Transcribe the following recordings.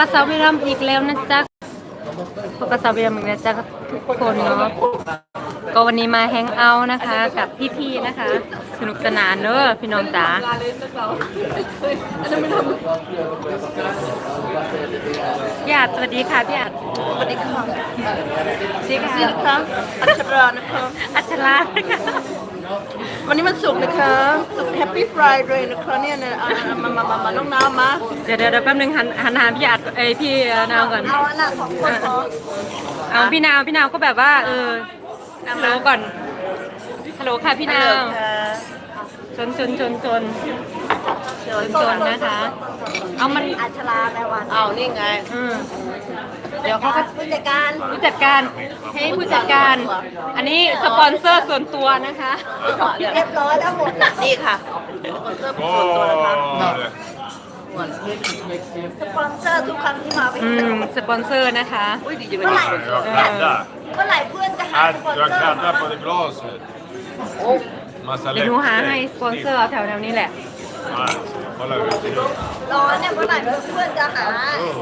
กับสาววิรัมอีกแล้วนะจ๊ะพบกับสาววิรัมอีกแล้วจ้ะทุกคนเนาะก็วันนี้มาแฮงเอาท์นะคะ กับพี่ๆนะคะ สนุกสนานเนอะพี่น้องจ๋าพี่อาจสวัสดีค่ะพี่อาจสวัสดีค่ะสวัสดีสวัสดีค่ะนะคะอัชรานะคะอัชราค่ะ วันนี้มันสุกร์นะคะสุกแฮปปี้ฟรายเลยนะคะเนี่ยเนี่ยเอาเอามามามามาน้องน้ำมาเดี๋ยวเดี๋ยวเดี๋ยวแป๊บนึงหันหันหาพี่อาจเอ้ยพี่นาวก่อนเอาอันน่ะของคนขอเอาพี่นาวพี่นาวก็แบบว่าเออฮัลโหลก่อนฮัลโหลค่ะพี่นาวชนชนชนชนชนชนนะคะ เอามันอัชราแปลว่าเอานี่ไง อืมเดี๋ยวเขาก็ผู้จัดการผู้จัดการให้ผู้จัดการ อันนี้สปอนเซอร์ส่วนตัวนะคะเรียบร้อยแล้วหมดนี่ค่ะสปอนเซอร์ส่วนตัวนะคะสปอนเซอร์ทุกครั้งที่มาไปอืมสปอนเซอร์นะคะอุ้ยดีจังเลย Kladda. เมื่อไหร่เพื่อนจะหา Att สปอน du har เซอร์ kladdat på det glaset. Massa เดี๋ยวหนูหาให้ läppstift. สปอนเซอร์เอาแถวแถวนี้แหละ Nej, kolla hur det ser ut. รอเนี่ยเมื่อไหร่เพื่อนจะหา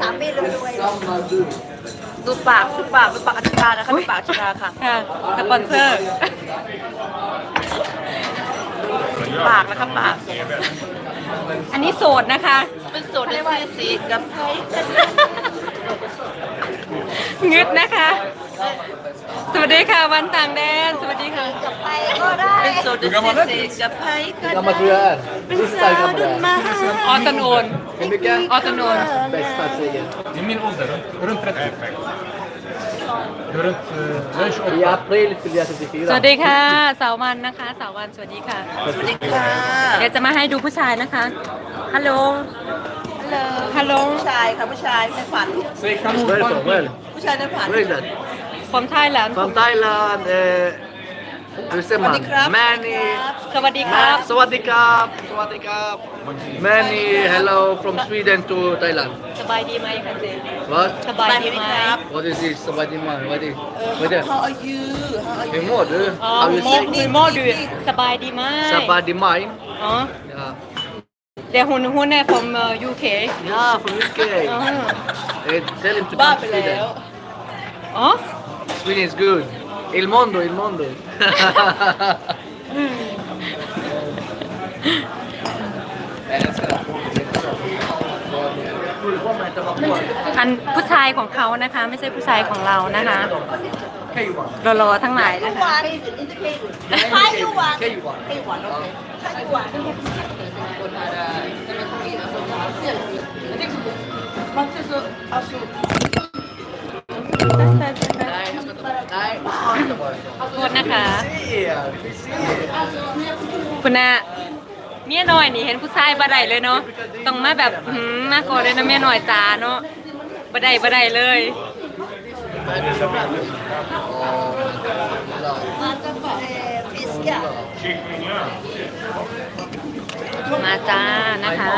สามีรวยๆ ดูปากดูปากดูปากอัชรานะคะดูปากอัชราค่ะ ค่ะสปอนเซอร์ ปากนะคะปาก อันนี้โสดนะคะ เป็นโสดในวัยสีกับไทยงึดนะคะ สวัสดีค่ะวันต่างแดน สวัสดีค่ะ กับไทยก็ได้เป็นโสดในวัยสีกับไทยก็ gammal ได้ tror jag är. เป็น Hur สาว stark ดุน gammal มา är. ออตโนน Hur mycket? ออตโนน Bästa tjejen. I min ålder, runt 30. Perfekt. Du är runt, eh, jag är 28. I april fyller jag ส 34. วัสดีค่ะ สาววันนะคะ สาววันสวัสดีค่ะ สวัสดีค่ะ เดี๋ยวจะมาให้ดูผู้ชายนะคะ ฮัลโหล ฮัลโหล ผู้ชายค่ะผู้ชายในฝัน Säg kanon. Välkommen. Väl. ผู้ชายในฝัน Vad är det? ผมไทยแลนด์ Från Thailand. Eh, hur säger man? Swadikap. Many. สวัสดีครับ Sawadikap. Sawadikap. Many hello from Sweden to Thailand. สบายดีไหมคะเจ What? สบายดีไหม What is this? Sawadimai. What is What is How are you How are Hur you mår du? อ๋อ How you โม say? คือโมดูสบายดีไหม Sabadimai. อ๋อ Ja. เดี๋ยวหุ่นหุ่นเนี่ยผมยูเค Ja, från UK. อ๋อ Eh, Tell him to บ้า come ไป to แล้ว Sweden. อ๋อ Sweden is good. Il mondo, il mondo. อันผู้ชายของเขานะคะ ไม่ใช่ผู้ชายของเรานะคะรอๆทั้งหลายนะคะวันใครอ ยู่วันใครอยู่วันใครอยู่วันโอเคใครอยู่วันมันจะสุดเอาสุดโทษนะคะคุณน่ะเมียน้อยนี่เห็นผู้ชายบ่ได้เลยเนาะต้องมาแบบหืมมาก่อนเลยนะเมียน้อยจ๋าเนาะบ่ได้บ่ได้เลยมันจะแบบฟิสก์ Kycklingar. มาจ้านะคะ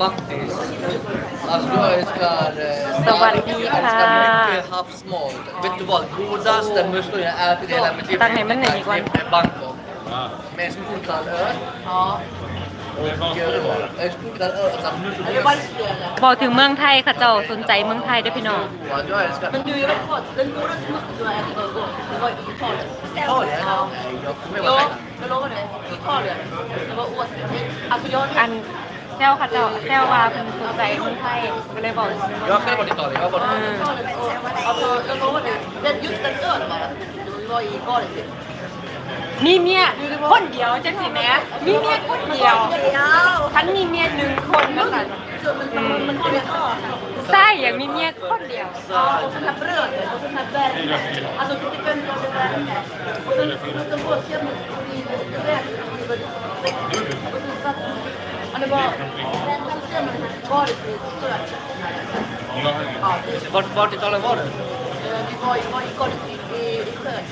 Faktiskt. Alltså jag älskar... eh, Sawadee jag älskar ka. mycket havsmat. Vet du vad? Godaste musslor jag ätit i hela mitt liv Tack, men nej, Johan. är Bangkok. Ja. Med smultad öl. Och eh, smultad öl. Alltså musslor. บอกถึงเมืองไทยค่ะเจ้าสนใจเมืองไทยเด้วยพี่น้อง Vad Jag älskar... Men du, jag vet vad, den godaste muskeln du har ätit någon gång, det var i Italien. Italien? Ja. Nej, jag kommer Jo, ihåg. jag lovar dig. Italien. Det var åt... Alltså jag... อันแซวค่ะเจ้าแซวว่าเป็นสนใจเมืองไทยก็เลยบอก Jag har själv varit i Italien. Jag har varit... อืม Alltså jag lovar dig, den, just den ölen bara, det var i galet typ. มีเมียคนเดียวจังสิแหม่มีเมียคนเดียวฉันมีเมียหนึ่งคนมาสั่น Så, men, men, men har vi kvar? ใช่อย่างมีเมียคนเดียว Ja, och sån här bröd och sån här värme. Alltså 75 grader värme. Och sen så påskar man i räkor. Och sen satt Ja, det var... Så ser man den här galet i stöd. Ja, det, Vart, vart i Italien var du? eh, vi var i, var i galet i, i, i sjön.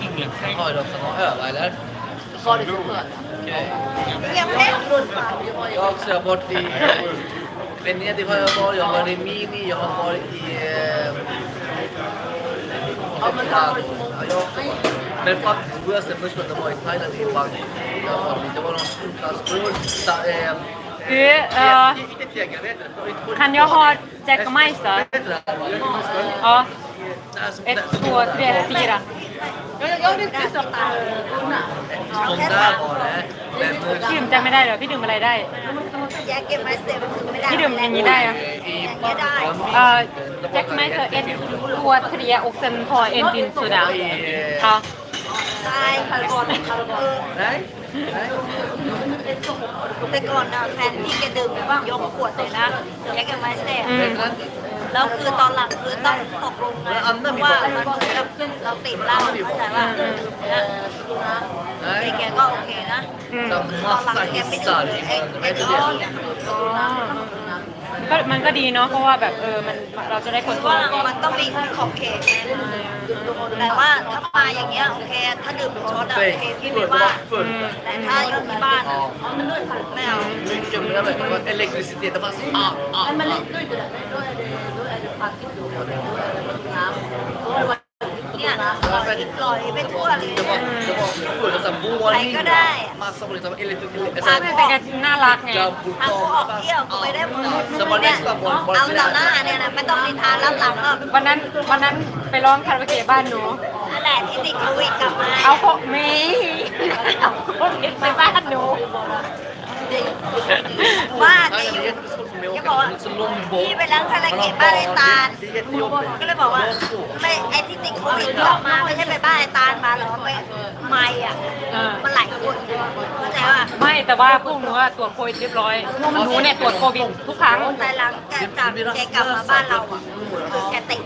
Ingenting. Har du också någon öl eller? Galet i sjön. Okej. Inga pengar! Vi var i... Jag har också varit i Venedig har jag varit, jag har varit i Mini, jag har varit i... Eh, Ja, men det har varit många. Ja, jag- Men faktiskt godaste musslorna var i Thailand i Bangkok. Jag var- Det var någon stor kastrull, sa- eh, Du, uh, Inte tegel, vet du. kan jag ha Jägermeister? Vet du det? Ja, Alltså, ett, två, tre, fyra. Jag, jag vill inte stoppa tunna. Sån där var det. Men พี่ดื่มจำไม่ได้เหรอพี่ดื่มอะไรได้ แยกเก็บไว้เสร็จไม่ได้พี่ดื่มอย่างนี้ได้เหรอ i ได้เอ่อแจ็คไมเซอร์เอ็นตัวเทรียอกเซนพอเอ็นดินสุดาค่ะ ใช่คาร์บอนคาร์บอน Nej? Nej? แต่ก่อนนะแฟนพี่แกดื่มยกขวดเลยนะแยกเก็บไว้เสร็จอืมแล้วคือตอนหลังคือต้องตกลงนะเพราะว่ามันเหมือนกับเราติดเหล้าเข้าใจว่าไอ้ Nej? แกก็โอเคนะอืม Så ตอนหลัง massa แกไปดู hissar. ไอ้ Vet ไอ้ du ร้อน det? ก็มันก็ดีเนาะเพราะว่าแบบเออมันเราจะได้คนตัวว่าไงมันต้องมีขอบเขตไงแต่ว่าถ้ามาอย่างเงี้ยโอเค ถ้าดื่มเป็นช็อตอะโอเคพี่ไม่ Full, ว่า full. แต่ถ้าอยู่ที่บ้านอะไม่เอา Mycket mer vet du. Elektricitet, det var så... Ah, ah, ah. เนี่ยปล่อยไปทั่ว เลย Det var, det var full och sen våning. Tänk det. Massa liksom elektrik... แต่แกน่ารักไง ทางกูออกเที่ยวกูไปได้หมด Så var เนี่ย nästa boll เอา bara ต่อหน้าเนี่ยนะไม่ต้องนินทารับหลังก็วันนั้นวันนั้นไปร้องคาราโอเกะบ้านหนู นั่นแหละที่ติดโควิดกลับมา เอาโคเมเอาโควิดไปบ้านหนู ว่า Nej, จะอ det är ยู่ jättesvårt för mig จะ att บอก åka. ว่า Det är så långt พี่ bort. ไปล้างคารา Man เกะ har บ้านไอ้ตาล barn. Det är jättejobbigt. ก็เลยบอกว่าไม่ไอ้ที่ติดโควิดกลับมาไม่ใช่ไปบ้านไอ้ตาลมาหรอไปไม่อะเออมันหลายคนเข้าใจว่าไม่แต่ว่าพวกหนูอะตรวจโควิดเรียบร้อยหนูเนี่ยตรวจโควิดทุกครั้งแต่หลังจากแกกลับมาบ้านเราอะแกติดไ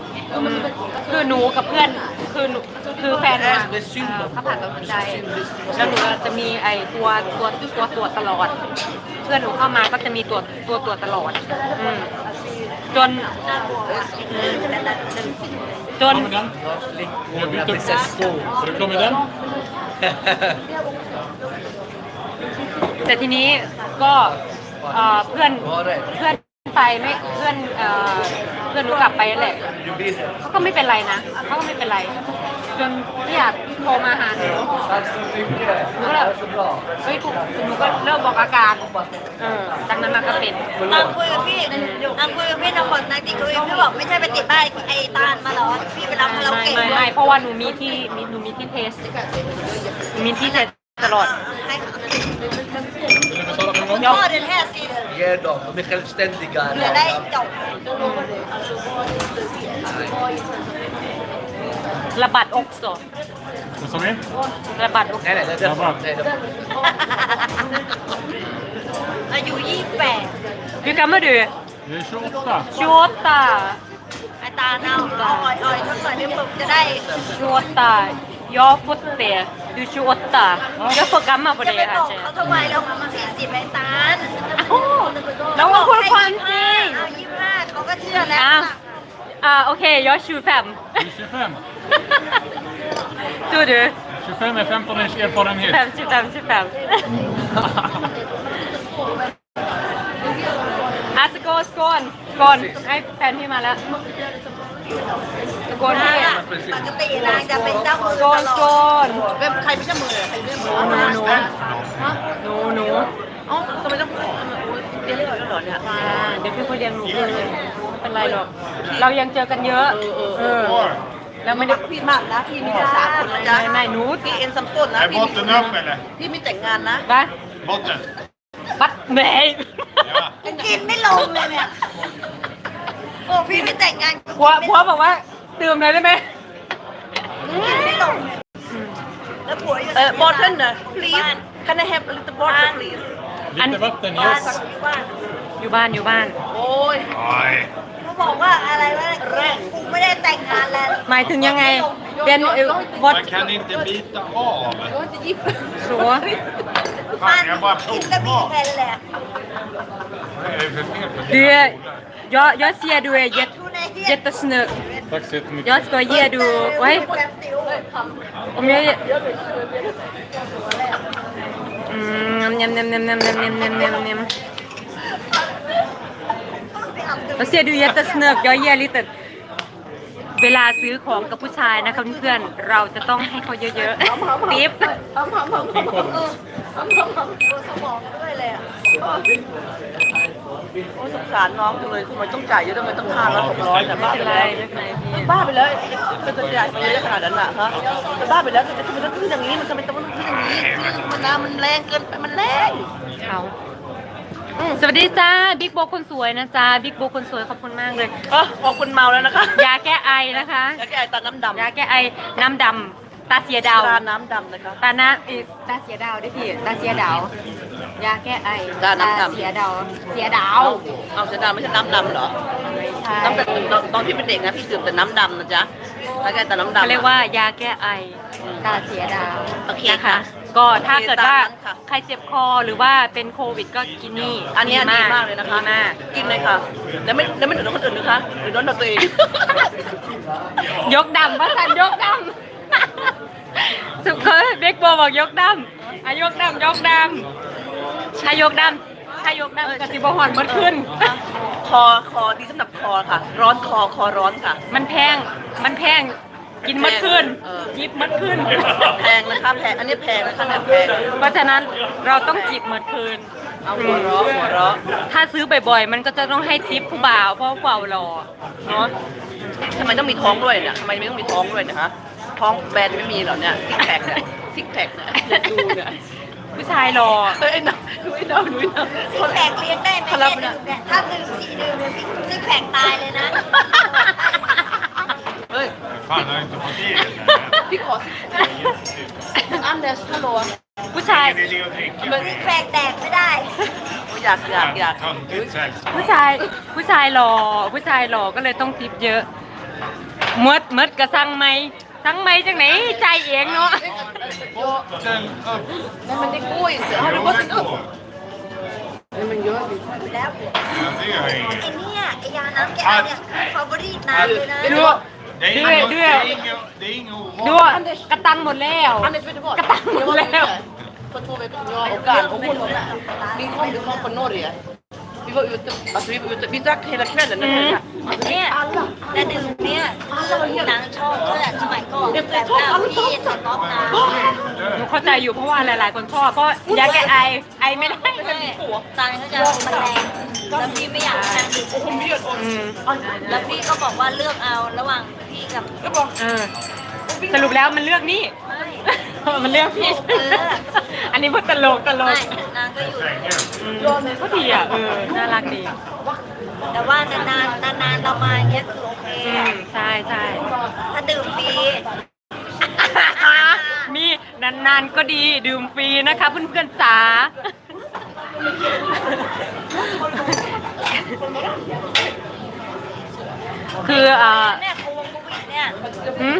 งอืม คือหนูกับเพื่อนคือหนูคือแฟนหนูอะเอ่อเขาผ่าตัดหัวใจแล้วหนูจะมีไอ้ตัวตัวตัวตรวจตลอด เพื่อนหนูเข้ามาก็จะมีตัวตัวตรวจตลอดอืมจนอืมจน Kommer den? Vi har bytt upp. Prinsessor. Är du klar med den? แต่ทีนี้ก็เอ่อเพื่อน Var det? เพื่อนไปไม่เพื่อนเอ่อ เพื่อนหนูกลับไปแหละ Du blir det. เขาก็ไม่เป็นไรนะเขาก็ไม่เป็นไร จนพี่อยากโทรมาหาหนู Tack så mycket. Det är så bra. เฮ้ยหนูก็เริ่มบอกอาการเออจากนั้นมาก็เป็นนางคุยกับพี่นางคุยกับพี่นางบอกนางติดโควิดพี่บอกไม่ใช่ไปติดบ้านไอ้ตาลมาหรอพี่ไปรับคาราโอไม่เกะไม่ไม่เพราะว่าหนูมีที่มีหนูมีที่เทสหนูมีที่เทสตลอดให้ Vill الأخبار الهاسلة يا دوب ما خلش تندقى لا لا يتوقع ระบาดอกสด What's your name? ระบาดอก لا لا لا دفع لا دفع อายุ28คือกัมมาดู Jeg er 28. ชัวตาไอตาเน่าเอาอ่อยๆทั้งหน่อยนี่ปุ๊บจะได้ชัวตาย่อฟุตเตะ ดูชูอตตาแล้วโปรแกรมมาประเดี๋ยไปวอาบอกเจ เขาทำไมเราสี่สิบไอ้ตาลเอ้าแล้วมาพูดความจริง เอายี่สิบห้าเขาก็เชื่อแล้ว อ่าโอเคยอชูแฟม Vi är 25. ดูดู 25 är 15 års แฟ erfarenhet. มชิแฟมชิแฟมอาสโกสโกนสโกนให้แฟนพี่มาแล้ว กนพี่ปกตินางจะเป็นเจ้ามือสโกตนลสโกอดนเป็นใครไม่ใช่มือใครเรื่องมือหนูหนูหนูหนูอ๋อทำไมต้องเรียนเรื่องหรอเนี่ยอ่าเดี๋ยวพี่คุยเรียนหนูเองเลยไม่เป็นไรหรอก เรายังเจอกันเยอะ เออแล้วไม่ได้พี่มากนะพี่มีแค่สามคนนะจ๊ะไม่ไม่หนูพี่เอ็นซัมต้นนะ Är พี่ botten upp eller? พี่ไม่แต่งงานนะ ปะ Botten? ปัดแหม่ Ja. กินไม่ลงเลยเนี่ย โอ้พี่ไม่แต่งงานผัวผัวบอกว่า ตื่มเลยได้ไหมกินไม่ลงเลยแล้วผัวอยู่ Uh, bartender, please. Can I have a little water, please? Lite vatten, บ้าน yes. บ้านอยู่บ้านอยู่บ้าน Oj. Nej. เขาบอกว่าอะไรวะแรกกูไม่ได้แต่งงานแล้ว หมายถึงยังไงเป็นเอ่อวอด Man kan inte bita av. สัว Fan, jag bara กินแล้วมี provar. แค่นั้นแหละ Vad är det för fel på Du, dina jag, jag ser du är jätte, ดูในเฮีย jättesnygg. Tack så jättemycket. Jag ska ge du... Oj, om jag... Mm, njam, njam, njam, njam, njam, njam, njam, njam, njam. Jag ser du är jättesnygg. Jag ger lite... เวลาซื้อของกับผู้ชายนะคะเพื่อนๆเราจะต้องให้เขาเยอะๆติ๊บสมองด้วยเลยอะ โอ้สงสารน้องจังเลยทำไมต้องจ่ายเยอะทำไมต้องห้าร้อยหกร้อยแต่ไม่บ้าเป็ไปนไรแล้วไม่เป็นไรพี่บ้าไปแล้วจะจะจ่ายไปเยอะขนาดนั้นน่ะฮะจะบ้าไปแล้วจะทำไมต้องซื้ออย่างนี้มันทำไมต้องซื้ออย่างนี้ซื้อมันน้ำมันแรงเกินไปมันแรงเขาสวัสดีจ้าบิ๊กโบคนสวยนะจ้าบิ๊กโบคนสวยขอบคุณมากเลยเออออกคนเมาแล้วนะคะยาแก้ไอนะคะยาแก้ไอตาน้ำดำยาแก้ไอน้ำดำตาเสียดาวตาน้ำดำนะคะตาหน้าอีกตาเสียดาวด้วยพี่ตาเสียดาว ยาแก้ไอตาน้ำดำ เสียดาวเสียดาเอาวเอาเสียดายไม่ใช่น้ำดำเหรอไม่ใช่น้ำเป็นตอนตอนพี่เป็นเด็กนะพี่ดื่มแต่น้ำดำนะจ๊ะยาแก้ตาน้ำดำ เขาเรียกว่ายาแก้ไอตาเสียดาวโอเคนะค่ะก็ถ้าเกิดว่าโอเคตามนั้นค่ะ ใครเจ็บคอหรือว่าเป็นโควิดก็กินนี่อันเนี้ยดีมากเลยนะคะดีมากกินเลยค่ะ แล้วไม่แล้วไม่เดือดร้อนคนอื่นนะคะเดือดร้อนตัวเอง ยกดำว่าสันยกดำสุดเคยเบกโบบอกยกดำอายกดำยกดำ ถ้ายกดำถ้ายกดำกสิบหอนหมดขึ้น คอคอดีสำหรับคอค่ะ ร้อนคอคอร้อนค่ะ มันแพงมันแพงกินหมดขึ้นเออ ยิบหมดขึ้น แพงนะคะแพงอันนี้แพงนะคะเนี่ยแพงเพราะฉะนั้นเราต้องจิบหมดคืน เอาหัวเราะหัวเราะถ้าซื้อบ่อยๆ มันก็จะต้องให้ทิปผู้บ่าวเพราะว่าผู้บ่าวรอเนาะทำไมต้องมีท้องด้วยเนี่ยทำไมไม่ต้องมีท้องด้วยเนะคะท้องแบนไม่มีเหรอเนี่ยซิกแพคเนี่ยซิกแพคเนี่ยดูเนี่ย ผู้ชายรอเฮ้ยไอ้น้าดูไอ้น้าดูไอ้น้าซิกแพคเลี้ยงได้ไหมเขารับเนี่ยดื่มเนี่ยถ้าดื่มสี่ดื่มเนี่ยซิกแพคตายเลยนะ เฮ้ย Fan, jag har inte fått i det. พี่ขอสิอันเดสฮัลโหลผู้ชาย Det är det att dricka. ซิกแพคแตกไม่ได้ อยากอยากอยาก Töntigt sägs. ผู้ชายผู้ชายรอผู้ชายรอก็เลยต้องทิปเยอะมดมดกระสังไหม สั่งไหมจังไหนใจายเองเนาะ Botten upp. นั่นมันได้กุ้ยเสือเขาดูว่า Jo, มันมันเยอะดิแล้ว Ja, det gör ไอ้ inget. เนี่ยไอ้ยาน้ำแก้ไอเนี่ยฟาบริตน้ำเลยนะเดี๋ยวดู Det är Du inget, är- du det är- är inget, det är inget ดู ovanligt. กระตังหมดแล้ว อันเดสเวทบอร์กระตังหมดแล้ว för två veckor sedan jag och Garn och hon min kompis kom från Norge. Vi var ute, alltså vi var ute, vi drack hela kvällen. Den här, alltså, เนี่ยแต่ดื่มเนี่ยนางชอบตั้งแต่สมัยก่อนแบบแบบพี่สอนต๊อกนะหนูเข้าใจอยู่เพราะว่าหลาย ๆ คนชอบเพราะยาแก้ไอไอไม่ได้ใช่ตายเขาจะมันแรงแล้วพี่ไม่อยากนั่งดื่มอืมแล้วพี่ก็บอกว่าเลือกเอาระหว่างพี่กับเออสรุปแล้วมันเลือกนี่ ไม่ มันเลือกพี่เอออันนี้พูดตลกตลไม่กนางก็อยู่อืมก็ดีอะเออน่ารักดีแต่ว่านานๆนานๆเรามาอย่างเงี้ยคือโอเค อืมใช่ใช่ถ้าดื่มฟรีมีนานๆก็ดีดื่มฟรีนะคะเพื่อนๆจ๋าคือเอ่อเนี่ยโควิดเนี่ย หืม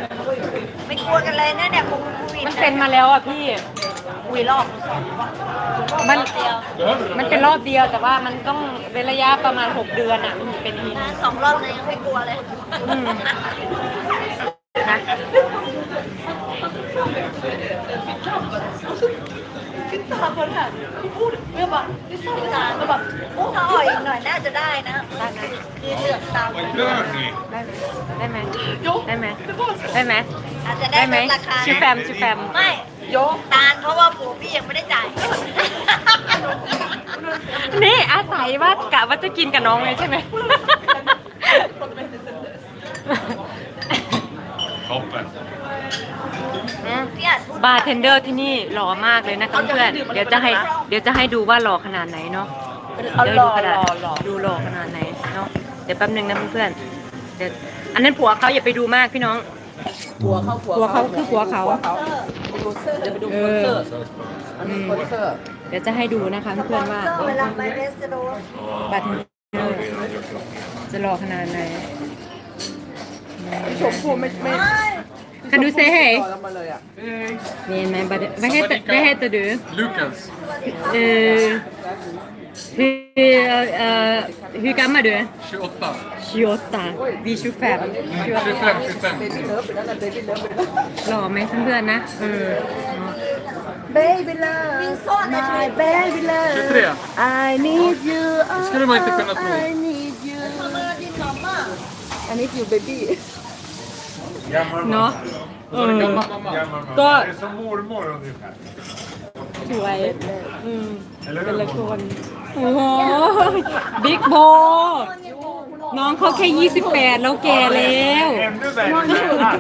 ไม่กลัวกันเลยนะเนี่ยโควิด มันเป็นมาแล้วอะพี่คุยรอบมันเดียวมันเป็นรอบเดียวแต่ว่ามันต้องเป็นระยะประมาณ 6 เดือนอะมันถึงเป็นทีนะสองรอบเลยยังไม่กลัวเลย อืม นะ Titta här på det här. Vi borde, och jag bara, det är samma sak. Jag bara, โอ้ถ้าอ่อยอีกหน่อยน่าจะได้นะคือเลือกตาม Vad gör ni? ได้ไหมได้ไหมได้ไหมอาจจะได้ไหมราคาชื่อแฟมชื่อแฟมไม่ Ja. ตาลเพราะว่าผัวพี่ยังไม่ได้จ่ายนี่อาศัยว่ากะว่าจะกินกับน้องเลยใช่ไหม Toppen. พี่อาจ บาร์เทนเดอร์ที่นี่หล่อมากเลยนะคะเพื่อนเดี๋ยวจะให้เดี๋ยวจะให้ดูว่าหล่อขนาดไหนเนาะเอาเดี๋ยวหล่ดูอขนาดหล่อหล่อดูหล่อขนาดไหนเนาะเดี๋ยวแป๊บนึงนะเพื่อนๆเดี๋ยวอันนั้นผัวเขาอย่าไปดูมากพี่น้องหัวเขาหัวหัวเขาคือหัวเขาเดี๋ยวไปดูคอนเสิร์ตอันนี้คอนเสิร์ตเดี๋ยวจะให้ดูนะคะเพื่อนๆว่าเวลาไปเรสโตรนบาร์เทนเดอร์จะหล่อขนาดไหนชมพูไม่ไม่ Kan du säga hej? ต่อแล้วมาเลยอะ Nej, men vad, vad, heter, vad heter du? Lukas. Eh, hur, eh, hur gammal du är? 28. 28. Vi är 25. 25, 25. เบบี้เลิฟไปแล้วนะเบบี้เลิฟไปแล้วหล่อไหมเพื่อนๆนะเออเนาะ Baby love my baby love 23. I need you Det skulle man inte kunna tro. I need you I need you baby Gammal เนาะเออ Gammal mamma. Gammal mamma. Då- Det är som mormor ungefär. สวยอืม Eller เป็น hur? ละคน mormor? โอ้โหบิ๊กโบ น้องเขาแค่ 28 แล้วแก่แล้ว Ännu värre.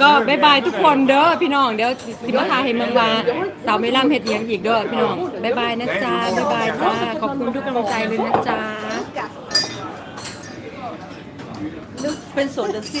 ก็บายบายทุกคนเด้อพี่น้องเดี๋ยวสิมาทายให้เมืองว่าสาวไม่ล่ำเฮ็ดเอียงอีกเด้อพี่น้องบายบายนะจ๊ะบายบายจ้าขอบคุณทุกกำลังใจเลยนะจ๊ะ เป็นโซนเดอะซี